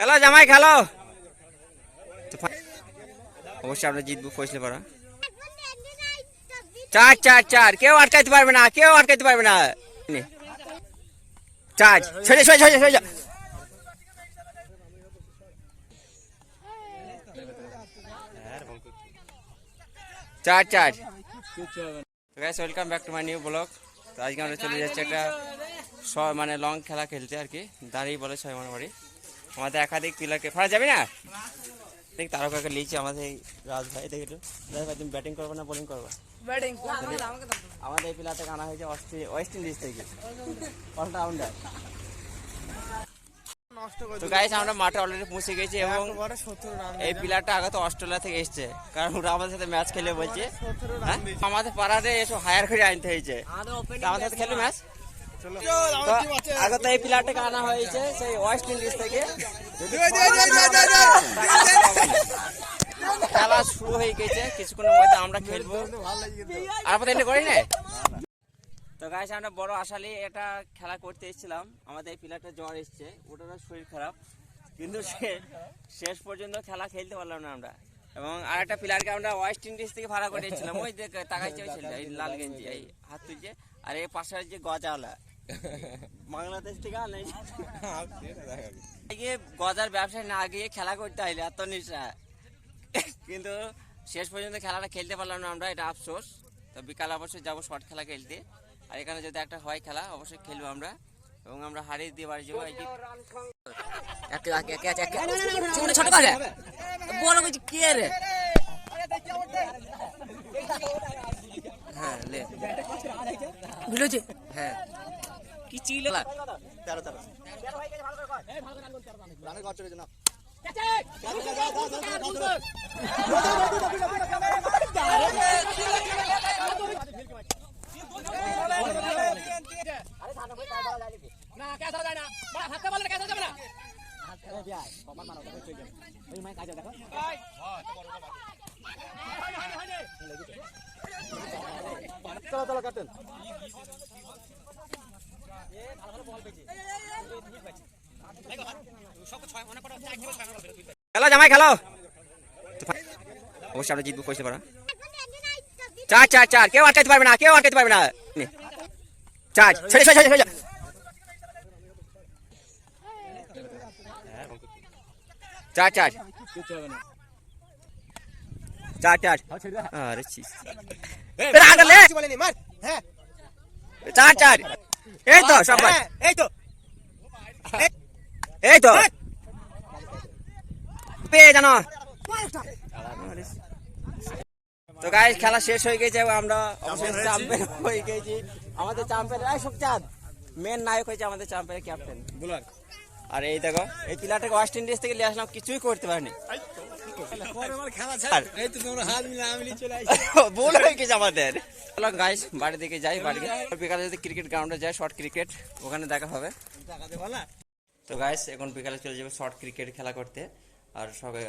খেলো জামাই, খেলো। অবশ্যই আমরা জিতবো ফসলে পারা চার চার চার। কেউ আটকাইতে পারবে না, কেউ আটকাইতে পারবে না। চার। সরে সরে সরে সরে চার চার। Guys welcome back to my new blog তো আজকে আমরা চলে যাচ্ছি একটা মানে লং খেলা খেলতে আর কি। দাঁড়িয়ে বলে ছয় মার বাড়ি আমাদের একাধিক প্লেয়ারকে ফারা যাবে না? দেখ তারকাকে লিখছি আমাদের এই রাজ ভাই দেখে একটু। রাজ ভাই তুমি ব্যাটিং করবে না বোলিং করবে? ব্যাটিং আমাদের এই প্লেয়ারটাকে আনা হয়েছে অস্ট্রে- ওয়েস্ট ইন্ডিজ থেকে। অলরাউন্ডার নষ্ট তো গাইস আমরা মাঠে অলরেডি পৌঁছে গেছি এবং বড় 70 রান এই প্লেয়ারটা আগে তো অস্ট্রেলিয়া থেকে এসছে। কারণ ওরা আমাদের সাথে ম্যাচ খেলে বলছে। 70 হ্যাঁ? আমাদের পাড়াতে এসব হায়ার করে আনতে হয়েছে। আমাদের সাথে খেলবে ম্যাচ চলো। তো আগে তো এই প্লেয়ারটাকে আনা হয়েছে সেই ওয়েস্ট ইন্ডিজ থেকে। খেলা শুরু হয়ে গেছে কিছুক্ষণের মধ্যে আমরা খেলব। আর পথে করি না তো গাইস আমরা বড় আশালি এটা খেলা করতে এসেছিলাম। আমাদের এই প্লেয়ারটা জ্বর এসছে ওটার শরীর খারাপ। কিন্তু সে শেষ পর্যন্ত খেলা খেলতে পারলাম না আমরা। এবং আর একটা প্লেয়ারকে আমরা ওয়েস্ট ইন্ডিজ থেকে ভাড়া করে এসেছিলাম ওই যে তাকাইছে ওই ছেলেটা, এই লাল গেঞ্জি এই হাত তুলছে। আর এই পাশে যে গজাওয়ালা বাংলাদেশ থেকে আনে। গিয়ে গজার ব্যবসায় না গিয়ে খেলা করতে হইলে এত নিশা। কিন্তু শেষ পর্যন্ত খেলাটা খেলতে পারলাম না আমরা এটা আফসোস। তো বিকাল অবশ্যই যাব শর্ট খেলা খেলতে। আর এখানে যদি একটা হয় খেলা অবশ্যই খেলব আমরা। এবং আমরা হারিয়ে দিয়ে বাড়ি যাব ছোট করে। বড় কিছু কে রে? হ্যাঁ লে। হ্যাঁ। কি চিল তেরো তেরো। রানের গড় চলে না। চলো চলো ক্যাপ্টেন খেলো জামাই খেলো। অবশ্যই আমরা জিতবো পয়সা পারা চার চার চার। কেউ আটকাইতে পারবে না কেউ আটকাইতে পারবে না। চার সরে সরে সরে সরে চার চার। চার চার। আরে হ্যাঁ। চার চার। এই তো সবাই হ্যাঁ, এই তো। এই তো। পেয়ে জানো। তো গাইস খেলা শেষ হয়ে গেছে আমরা অবশ্যই চ্যাম্পিয়ন হয়ে গেছি। আমাদের চ্যাম্পিয়ন এই সব চাঁদ। মেন নায়ক হয়েছে আমাদের চ্যাম্পিয়নের ক্যাপ্টেন বুলার আর এই দেখো এই প্লেয়ারটাকে ওয়েস্ট ইন্ডিজ থেকে নিয়ে আসলাম কিছুই করতে পারেনি। আমাদের। চলো গাইস বাড়ি দিকে যাই বাড়ি বিকালে যদি ক্রিকেট গ্রাউন্ডে যাই শর্ট ক্রিকেট ওখানে দেখা হবে। তো গাইস এখন বিকালে চলে যাবে শর্ট ক্রিকেট খেলা করতে। আর সকালে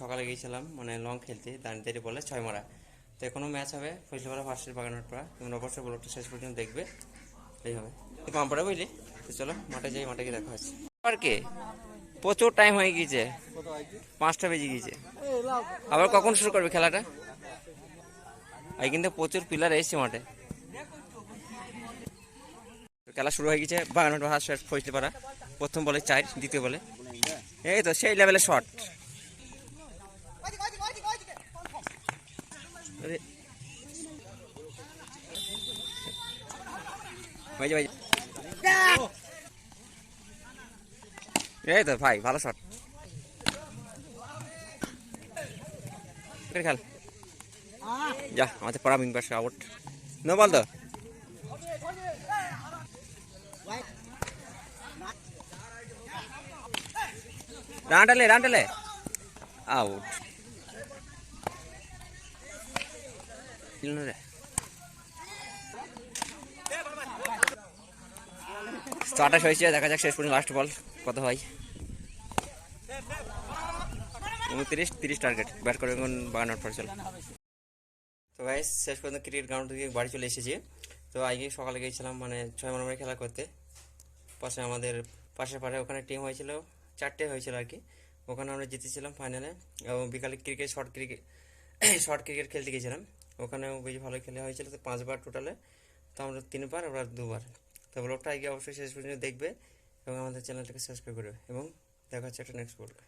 সকালে গিয়েছিলাম মানে লং খেলতে দাঁড়িয়ে দাঁড়িয়ে বলে ছয় মারা। তো এখনও ম্যাচ হবে ফজলিপাড়া ফার্স্টের বাগানের পাড়া। তোমরা অবশ্যই ব্লগটা শেষ পর্যন্ত দেখবে। এই হবে। পাম্পড়া বুঝলি? তো চলো মাঠে যাই মাঠে গিয়ে দেখা হচ্ছে। আর কে? প্রচুর টাইম হয়ে গিয়েছে। পাঁচটা বেজে গিয়েছে। আবার কখন শুরু করবে খেলাটা? এই কিন্তু প্রচুর প্লেয়ার এসছে মাঠে। খেলা শুরু হয়ে গেছে বাগানোর হাত শেষ ফজলি পাড়া প্রথম বলে চার, দ্বিতীয় বলে। এই তো, সেই লেভেলে শট ভাই ভাই। এই তো ভাই, ভালো শট। খেল। যা, আমাদের পাড়া মিং পাশে, আউট। নো বল তো। রানটালে রানটালে আউট। রে তো হয়েছে, দেখা যাক শেষ পর্যন্ত লাস্ট বল কত হয়। উনত্রিশ, তিরিশ টার্গেট ব্যাট করে এখন পর চল তো ভাই শেষ পর্যন্ত ক্রিকেট গ্রাউন্ড থেকে বাড়ি চলে এসেছি। তো আজকে সকালে গিয়েছিলাম মানে ছয় নম্বরে খেলা করতে। পাশে আমাদের পাশের পাড়ে ওখানে টিম হয়েছিল, চারটে হয়েছিল আর কি। ওখানে আমরা জিতেছিলাম ফাইনালে এবং বিকালে cricket short cricket short cricket খেলতে গেছিলাম ওখানেও বেশ ভালো খেলা হয়েছিল, তো পাঁচবার টোটালে তো আমরা তিনবার ওরা দুবার। তো ব্লগটা আগে অবশ্যই শেষ পর্যন্ত দেখবে এবং আমাদের চ্যানেলটাকে সাবস্ক্রাইব করবে এবং দেখা হচ্ছে একটা নেক্সট ব্লগে